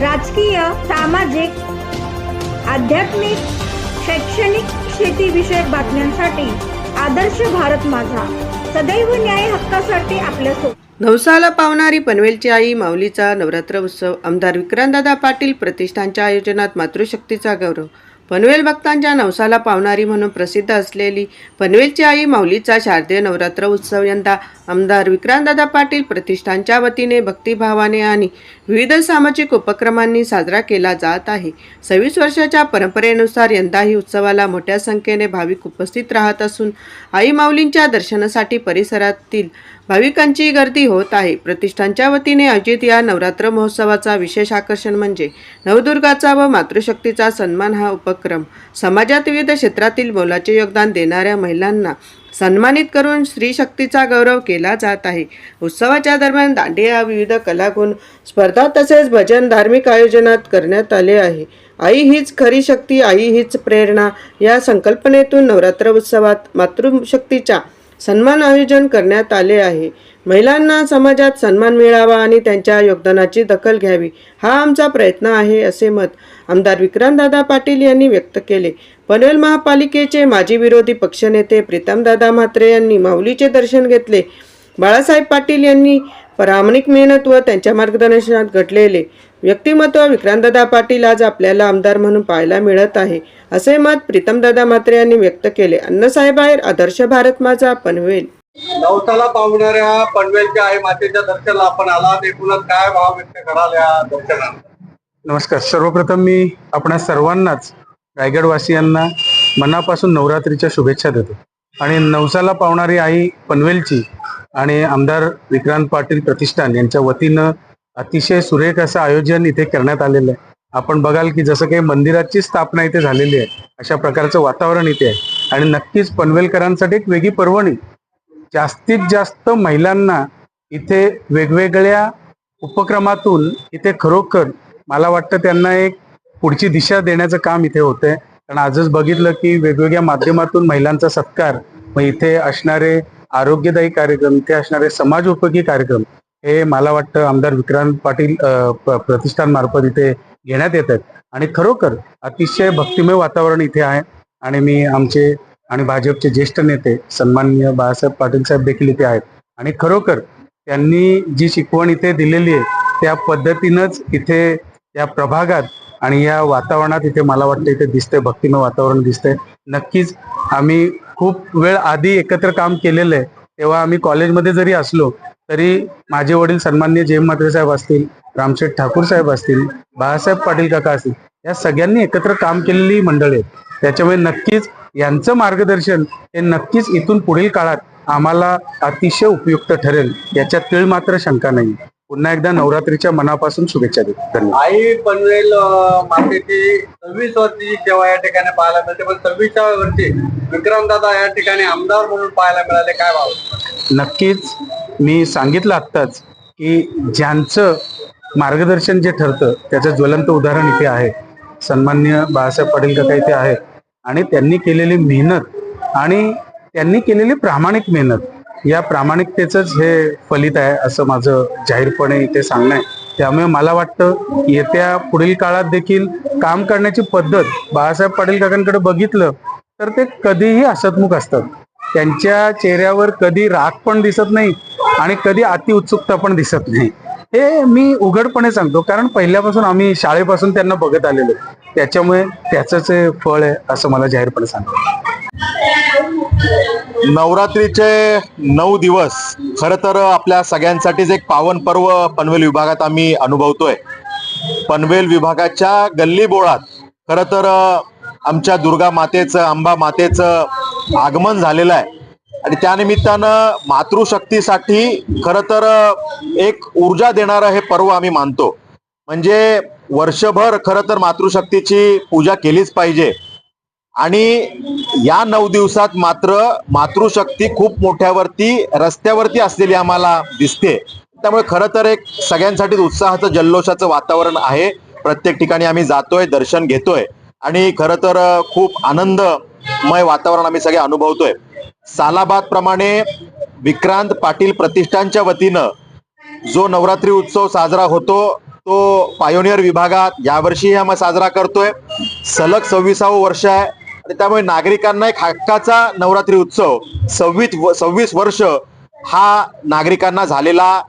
राजकीय सामाजिक आध्यात्मिक शैक्षणिक शेतीविषयक बातम्यांसाठी आदर्श भारत माझा. सदैव न्याय हक्कासाठी आपल्यासोबत नवसाला पावणारी पनवेलची आई माऊलीचा नवरात्र उत्सव आमदार विक्रांतदादा पाटील प्रतिष्ठानच्या आयोजनात मातृशक्तीचा गौरव. पनवेल भक्तांच्या नवसाला पावणारी म्हणून प्रसिद्ध असलेली पनवेलची आई माऊलीचा शारदीय नवरात्र उत्सव यंदा आमदार विक्रांतदादा पाटील प्रतिष्ठानच्या वतीने भक्तिभावाने आणि विविध सामाजिक उपक्रमांनी साजरा केला जात आहे. सव्वीस वर्षाच्या परंपरेनुसार यंदाही उत्सवाला मोठ्या संख्येने भाविक उपस्थित राहत असून आई माऊलींच्या दर्शनासाठी परिसरातील भाविकांची गर्दी होत आहे. प्रतिष्ठानच्या वतीने आयोजित या नवरात्र महोत्सवाचा विशेष आकर्षण म्हणजे नवदुर्गाचा व मातृशक्तीचा सन्मान हा उपक्रम समाजात विविध क्षेत्रातील मोलाचे योगदान देणाऱ्या महिलांना सन्मानित करून स्त्री शक्तीचा गौरव केला जात आहे. उत्सवाच्या दरम्यान दांडिया विविध कलागुण स्पर्धा तसेच भजन धार्मिक आयोजनात करण्यात आले आहे. आई हीच खरी शक्ती आई हीच प्रेरणा या संकल्पनेतून नवरात्र उत्सवात मातृशक्तीच्या सन्मान आयोजन करण्यात आले आहे. महिलांना समाजात सन्मान मिळावा आणि त्यांच्या योगदानाची दखल घ्यावी हा आमचा प्रयत्न आहे असे मत आमदार विक्रांतदादा पाटील यांनी व्यक्त केले. पनवेल महापालिकेचे माजी विरोधी पक्षनेते प्रीतमदादा म्हात्रे यांनी माऊलीचे दर्शन घेतले. बाळासाहेब पाटील यांनी प्रामाणिक मेहनत व त्यांच्या मार्गदर्शनात घडलेले व्यक्तिमत्व विक्रांतदादा पाटील आज आपल्याला आमदार म्हणून पाहायला मिळत आहे. असे मत प्रीतमदादा म्हात्रे यांनी व्यक्त केले. अण्णासाहेब आहेर आदर्श भारत माझा पनवेल नवसाला पावणाऱ्या पनवेलच्या आई मातेच्या दर्शनाला आपण आलात. एकूणच काय भाव व्यक्त कराल या दर्शनात नमस्कार. सर्वप्रथम मी आपणा सर्वांनाच रायगडवासियांना मनापासून नवरात्रीच्या शुभेच्छा देतो. आणि नवसाला पावणारी आई पनवेलची आणि आमदार विक्रांत पाटील प्रतिष्ठान यांच्या वतीनं अतिशय सुरेख असं आयोजन इथे करण्यात आलेलं आहे. आपण बघाल की जसं काही मंदिराची स्थापना इथे झालेली आहे अशा प्रकारचं वातावरण इथे आहे. आणि नक्कीच पनवेलकरांसाठी एक वेगळी पर्वणी. जास्तीत जास्त महिलांना इथे वेगवेगळ्या उपक्रमातून इथे खरोखर मला वाटतं त्यांना एक पुढची दिशा देण्याचं काम इथे होतंय. कारण आजच बघितलं की वेगवेगळ्या माध्यमातून महिलांचा सत्कार मग इथे असणारे आरोग्यदायी कार्यक्रम इथे असणारे समाज उपयोगी कार्यक्रम हे मला वाटतं आमदार विक्रांत पाटील प्रतिष्ठान मार्फत इथे घेण्यात येत आहेत. आणि खरोखर अतिशय भक्तिमय वातावरण इथे आहे. आणि मी आमचे आणि भाजपचे ज्येष्ठ नेते सन्माननीय बाळासाहेब पाटील साहेब देखील इथे आहेत. आणि खरोखर त्यांनी जी शिकवण इथे दिलेली आहे त्या पद्धतीनंच इथे या प्रभागात आणि या वातावरणात इथे मला वाटतं इथे दिसतंय भक्तिमय वातावरण दिसतंय. नक्कीच आम्ही खूप वेळ आधी एकत्र काम केलेलं आहे. तेव्हा आम्ही कॉलेजमध्ये जरी असलो तरी माझे वडील सन्मान्य जयम म्हात्रे साहेब असतील रामशेठ ठाकूर साहेब असतील बाळासाहेब पाटील काका असतील या सगळ्यांनी एकत्र काम केलेली मंडळी आहेत. त्याच्यामुळे नक्कीच यांचं मार्गदर्शन हे नक्कीच इथून पुढील काळात आम्हाला अतिशय उपयुक्त ठरेल याच्यात तीळ मात्र शंका नाही. पुन्हा एकदा नवरात्रीच्या मनापासून शुभेच्छा देतो. आई पनवेल मातेची सव्वीस वर्षी सेवा या ठिकाणी पाहायला मिळते. पण सव्वीसच्या वर्षी विक्रमदादा या ठिकाणी आमदार म्हणून पाहायला मिळाले काय भाव? नक्कीच मी सांगितलं आत्ताच की ज्यांचं मार्गदर्शन जे ठरतं त्याचं ज्वलंत उदाहरण इथे आहे. सन्मान्य बाळासाहेब पाटील काका इथे आहे आणि त्यांनी केलेली मेहनत आणि त्यांनी केलेली प्रामाणिक मेहनत या प्रामाणिकतेचंच हे फलित आहे असं माझं जाहीरपणे इथे सांगणं आहे. त्यामुळे मला वाटतं येत्या पुढील काळात देखील काम करण्याची पद्धत बाळासाहेब पाटील काकांकडे बघितलं तर ते कधीही असतमुख असतात. त्यांच्या चेहऱ्यावर कधी राग पण दिसत नाही आणि कधी अति उत्सुकता पण दिसत नाही. हे मी उघडपणे सांगतो कारण पहिल्यापासून आम्ही शाळेपासून त्यांना बघत आलेलो त्याच्यामुळे त्याचंच फळ आहे असं मला जाहीरपणे सांगतो. नवरात्रीचे नऊ दिवस. खर तर आपल्या सगळ्यांसाठीच एक पावन पर्व पनवेल विभागात आम्ही अनुभवतोय. पनवेल विभागाच्या गल्ली बोळात खर तर आमच्या दुर्गा मातेचं अंबा मातेचं आगमन झालेलं आहे. आणि त्यानिमित्तानं मातृशक्तीसाठी खरं तर एक ऊर्जा देणारं हे पर्व आम्ही मानतो. म्हणजे वर्षभर खरं तर मातृशक्तीची पूजा केलीच पाहिजे. आणि या नऊ दिवसात मात्र मातृशक्ती खूप मोठ्यावरती रस्त्यावरती असलेली आम्हाला दिसते. त्यामुळे खरं तर एक सगळ्यांसाठी उत्साहाचं जल्लोषाचं वातावरण आहे. प्रत्येक ठिकाणी आम्ही जातोय दर्शन घेतोय. आणि खरं तर खूप आनंदमय वातावरण आम्ही सगळे अनुभवतोय. सालाबाद प्रमाणे विक्रांत पाटील प्रतिष्ठानच्या वतीनं जो नवरात्री उत्सव साजरा होतो तो पायोनियर विभागात यावर्षी आम्ही साजरा करतोय. सलग सव्वीसावं वर्ष आहे आणि त्यामुळे नागरिकांना एक हक्काचा नवरात्री उत्सव सव्वीस सव्वीस वर्ष हा नागरिकांना झालेला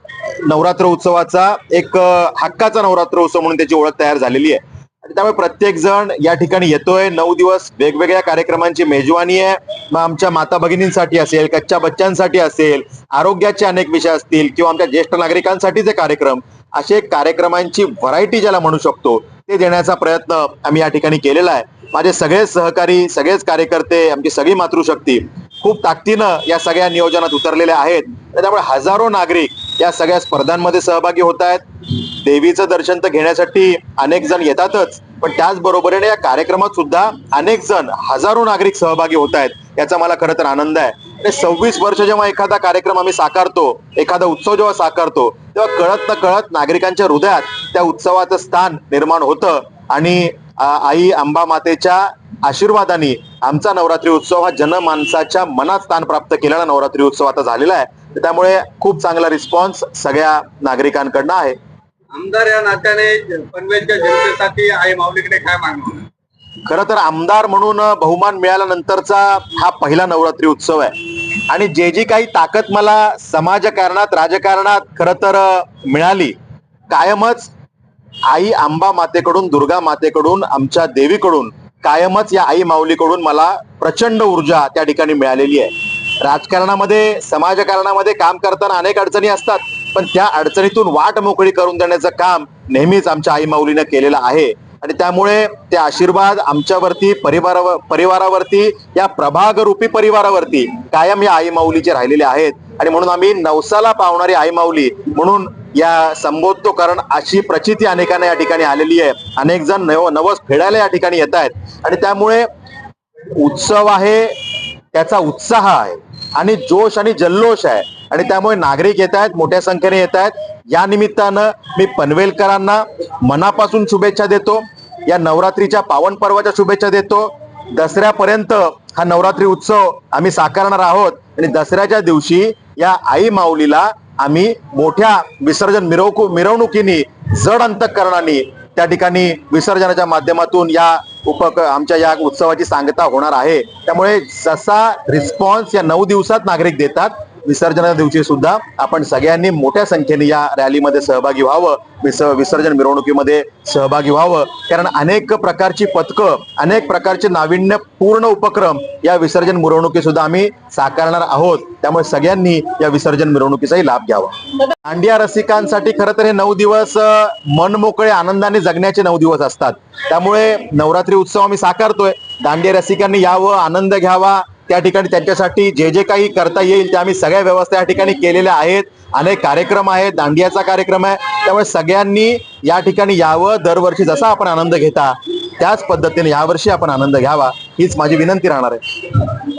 नवरात्र उत्सवाचा एक हक्काचा नवरात्र उत्सव म्हणून त्याची ओळख तयार झालेली आहे. त्यामुळे प्रत्येक जण या ठिकाणी येतोय. नऊ दिवस वेगवेगळ्या कार्यक्रमांची मेजवानी आहे. मग आमच्या माता भगिनींसाठी असेल कच्च्या बच्चांसाठी असेल आरोग्याचे अनेक विषय असतील किंवा आमच्या ज्येष्ठ नागरिकांसाठीचे कार्यक्रम असे कार्यक्रमांची व्हरायटी ज्याला म्हणू शकतो ते देण्याचा प्रयत्न आम्ही या ठिकाणी केलेला आहे. माझे सगळेच सहकारी सगळेच कार्यकर्ते आमची सगळी मातृशक्ती खूप ताकदीनं या सगळ्या नियोजनात उतरलेल्या आहेत. त्यामुळे हजारो नागरिक या सगळ्या स्पर्धांमध्ये सहभागी होत आहेत. देवीचं दर्शन तर घेण्यासाठी अनेक जण येतातच पण त्याचबरोबरीने या कार्यक्रमात सुद्धा अनेक जण हजारो नागरिक सहभागी होत आहेत याचा मला खरं तर आनंद आहे. आणि सव्वीस वर्ष जेव्हा एखादा कार्यक्रम आम्ही साकारतो एखादा उत्सव जेव्हा साकारतो तेव्हा कळत न कळत नागरिकांच्या हृदयात त्या उत्सवाचं स्थान निर्माण होतं. आणि आई अंबा मातेच्या आशीर्वादाने आमचा नवरात्री उत्सव हा जनमानसाच्या मनात स्थान प्राप्त केलेला नवरात्री उत्सव आता झालेला आहे. त्यामुळे खूप चांगला रिस्पॉन्स सगळ्या नागरिकांकडनं आहे. आमदार या नात्याने पनवेलच्या जनतेसाठी आई माऊलीकडे काय मागणं खरं तर आमदार म्हणून बहुमान मिळाल्यानंतरचा हा पहिला नवरात्री उत्सव आहे. आणि जे जी काही ताकद मला समाजकारणात राजकारणात खरं तर मिळाली कायमच आई आंबा मातेकडून दुर्गा मातेकडून आमच्या देवीकडून कायमच या आई माऊलीकडून मला प्रचंड ऊर्जा त्या ठिकाणी मिळालेली आहे. राजकारणामध्ये समाजकारणामध्ये काम करताना अनेक अडचणी असतात. पण त्या अडचणीतून वाट मोकळी करून देण्याचं काम नेहमीच आमच्या आई माऊलीनं केलेलं आहे. आणि त्यामुळे ते आशीर्वाद आमच्यावरती परिवारावर परिवारावरती या प्रभाग रूपी परिवारावरती कायम या आई माऊलीचे राहिलेले आहेत. आणि म्हणून आम्ही नवसाला पावणारी आई माऊली म्हणून या संबोधतो कारण अशी प्रचिती अनेकांना या ठिकाणी आलेली आहे. अनेक जण नव नवस फेडायला या ठिकाणी येत आहेत आणि त्यामुळे उत्सव आहे त्याचा उत्साह आहे. आणि जोश आणि जल्लोष आहे. आणि त्यामुळे नागरिक येत आहेत मोठ्या संख्येने येत आहेत. या निमित्तानं मी पनवेलकरांना मनापासून शुभेच्छा देतो. या नवरात्रीच्या पावन पर्वाच्या शुभेच्छा देतो. दसऱ्यापर्यंत हा नवरात्री उत्सव आम्ही साकारणार आहोत. आणि दसऱ्याच्या दिवशी या आई माऊलीला आम्ही मोठ्या विसर्जन मिरवणुकीने जड अंतकरणाने त्या ठिकाणी विसर्जनाच्या माध्यमातून या उपक आमच्या या उत्सवाची सांगता होणार आहे. त्यामुळे जसा रिस्पॉन्स या नऊ दिवसात नागरिक देतात विसर्जना दिवशी सुद्धा आपण सगळ्यांनी मोठ्या संख्येने या रॅलीमध्ये सहभागी व्हावं. विस विसर्जन मिरवणुकीमध्ये सहभागी व्हावं. कारण अनेक प्रकारची पथकं अनेक प्रकारचे नाविन्यपूर्ण उपक्रम या विसर्जन मिरवणुकी सुद्धा आम्ही साकारणार आहोत. त्यामुळे सगळ्यांनी या विसर्जन मिरवणुकीचाही लाभ घ्यावा. दांडिया रसिकांसाठी खरं तर हे नऊ दिवस मनमोकळे मन मोकळे आनंदाने जगण्याचे नऊ दिवस असतात. त्यामुळे नवरात्री उत्सव आम्ही साकारतोय. दांडिया रसिकांनी यावं आनंद घ्यावा त्या ठिकाणी त्यांच्यासाठी जे जे काही करता येईल ते आम्ही सगळ्या व्यवस्था या ठिकाणी केलेल्या आहेत. अनेक कार्यक्रम आहेत दांडियाचा कार्यक्रम आहे. त्यामुळे सगळ्यांनी या ठिकाणी यावं दरवर्षी जसा आपण आनंद घेता त्याच पद्धतीने यावर्षी आपण आनंद घ्यावा हीच माझी विनंती राहणार आहे.